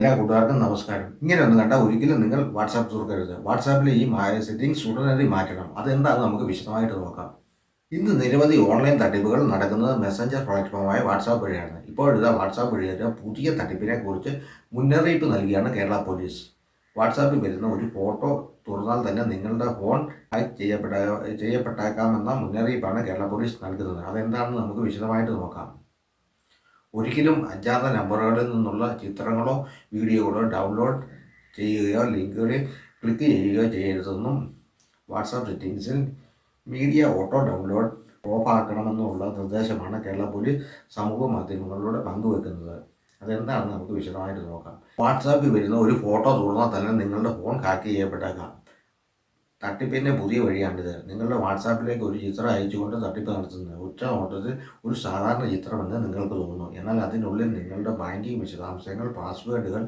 എല്ലാ കൂട്ടുകാർക്കും നമസ്കാരം. ഇങ്ങനെ ഒന്ന് കണ്ടാൽ ഒരിക്കലും നിങ്ങൾ വാട്സാപ്പ് തുറക്കരുത് വാട്സാപ്പിൽ ഈ മായ സെറ്റിംഗ്സ് ഉടനടി മാറ്റണം. അതെന്താണെന്ന് നമുക്ക് വിശദമായിട്ട് നോക്കാം. ഇന്ന് നിരവധി ഓൺലൈൻ തട്ടിപ്പുകൾ നടക്കുന്നത് മെസ്സഞ്ചർ പ്ലാറ്റ്ഫോമായ വാട്സാപ്പ് വഴിയാണ്. ഇപ്പോഴിതാ വാട്സാപ്പ് വഴിയൊരു പുതിയ തട്ടിപ്പിനെ കുറിച്ച് മുന്നറിയിപ്പ് നൽകിയാണ് കേരള പോലീസ്. വാട്സാപ്പിൽ വരുന്ന ഒരു ഫോട്ടോ തുറന്നാൽ തന്നെ നിങ്ങളുടെ ഫോൺ ഹാക്ക് ചെയ്യപ്പെട്ട ചെയ്യപ്പെട്ടേക്കാമെന്ന മുന്നറിയിപ്പാണ് കേരള പോലീസ് നൽകുന്നത്. അതെന്താണെന്ന് നമുക്ക് വിശദമായിട്ട് നോക്കാം. ഒരിക്കലും അജ്ഞാത നമ്പറുകളിൽ നിന്നുള്ള ചിത്രങ്ങളോ വീഡിയോകളോ ഡൗൺലോഡ് ചെയ്യുകയോ ലിങ്കുകളിൽ ക്ലിക്ക് ചെയ്യുകയോ ചെയ്യരുതെന്നും വാട്സാപ്പ് സെറ്റിങ്സിൽ മീഡിയ ഓട്ടോ ഡൗൺലോഡ് ഓഫ് ആക്കണമെന്നുള്ള നിർദ്ദേശമാണ് കേരള പോലീസ് സമൂഹ മാധ്യമങ്ങളിലൂടെ പങ്കുവെക്കുന്നത്. അതെന്താണെന്ന് നമുക്ക് വിശദമായിട്ട് നോക്കാം. വാട്സാപ്പിൽ വരുന്ന ഒരു ഫോട്ടോ തുറന്നാൽ തന്നെ നിങ്ങളുടെ ഫോൺ ഹാക്ക് ചെയ്യപ്പെട്ടേക്കാം. തട്ടിപ്പിന്റെ പുതിയ വഴിയാണിത്. നിങ്ങളുടെ വാട്സാപ്പിലേക്ക് ഒരു ചിത്രം അയച്ചുകൊണ്ട് തട്ടിപ്പ് നടത്തുന്നത് ഒറ്റ ഓട്ടത്തിൽ ഒരു സാധാരണ ചിത്രമെന്ന് നിങ്ങൾക്ക് തോന്നുന്നു. എന്നാൽ അതിനുള്ളിൽ നിങ്ങളുടെ ബാങ്കിങ് വിശദാംശങ്ങൾ പാസ്വേഡുകൾ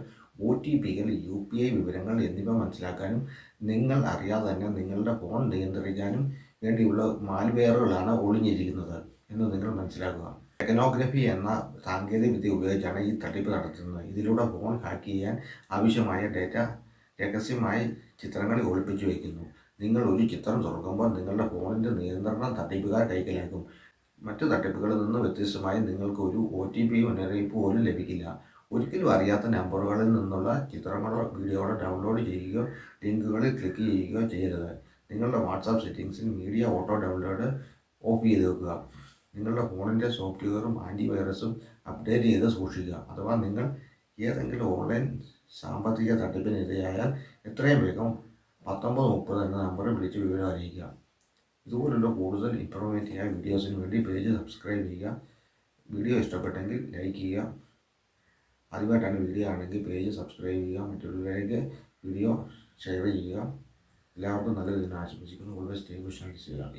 ഒ ടി പികൾ യു പി ഐ വിവരങ്ങൾ എന്നിവ മനസ്സിലാക്കാനും നിങ്ങൾ അറിയാതെ തന്നെ നിങ്ങളുടെ ഫോൺ നിയന്ത്രിക്കാനും വേണ്ടിയുള്ള മാൽവെയറുകളാണ് ഒളിഞ്ഞിരിക്കുന്നത് എന്ന് നിങ്ങൾ മനസ്സിലാക്കുക. ടെക്നോഗ്രഫി എന്ന സാങ്കേതിക വിദ്യ ഉപയോഗിച്ചാണ് ഈ തട്ടിപ്പ് നടത്തുന്നത്. ഇതിലൂടെ ഫോൺ ഹാക്ക് ചെയ്യാൻ ആവശ്യമായ ഡേറ്റ രഹസ്യമായി ചിത്രങ്ങളിൽ ഒളിപ്പിച്ചു വയ്ക്കുന്നു. നിങ്ങൾ ഒരു ചിത്രം തുറക്കുമ്പോൾ നിങ്ങളുടെ ഫോണിന്റെ നിയന്ത്രണം തട്ടിപ്പുകാർ കൈക്കലാക്കും. മറ്റു തട്ടിപ്പുകളിൽ നിന്ന് വ്യത്യസ്തമായി നിങ്ങൾക്ക് ഒരു ഒ ടി പി മുന്നറിയിപ്പ് പോലും ലഭിക്കില്ല. ഒരിക്കലും അറിയാത്ത നമ്പറുകളിൽ നിന്നുള്ള ചിത്രങ്ങളോ വീഡിയോകളോ ഡൗൺലോഡ് ചെയ്യുകയോ ലിങ്കുകളിൽ ക്ലിക്ക് ചെയ്യുകയോ ചെയ്യരുത്. നിങ്ങളുടെ വാട്സാപ്പ് സെറ്റിങ്സിൽ മീഡിയ ഓട്ടോ ഡൗൺലോഡ് ഓഫ് ചെയ്ത് വെക്കുക. നിങ്ങളുടെ ഫോണിന്റെ സോഫ്റ്റ്വെയറും ആന്റിവൈറസും അപ്ഡേറ്റ് ചെയ്ത് സൂക്ഷിക്കുക. അഥവാ നിങ്ങൾ ഏതെങ്കിലും ഓൺലൈൻ സാമ്പത്തിക തട്ടിപ്പിനിരയായാൽ എത്രയും വേഗം പത്തൊമ്പത് മുപ്പത് എന്ന നമ്പറിൽ വിളിച്ച് വിവരം അറിയിക്കുക. ഇതുപോലുള്ള കൂടുതൽ ഇൻഫോർമേറ്റീവായ വീഡിയോസിന് വേണ്ടി പേജ് സബ്സ്ക്രൈബ് ചെയ്യുക. വീഡിയോ ഇഷ്ടപ്പെട്ടെങ്കിൽ ലൈക്ക് ചെയ്യുക. ആദ്യമായിട്ടാണ് വീഡിയോ ആണെങ്കിൽ പേജ് സബ്സ്ക്രൈബ് ചെയ്യുക. മറ്റുള്ളവരിലേക്ക് വീഡിയോ ഷെയർ ചെയ്യുക. എല്ലാവർക്കും നല്ല ദിനം ആശംസിക്കുന്നു. ഓൾവേസ് സ്റ്റേ ചെയ്യുക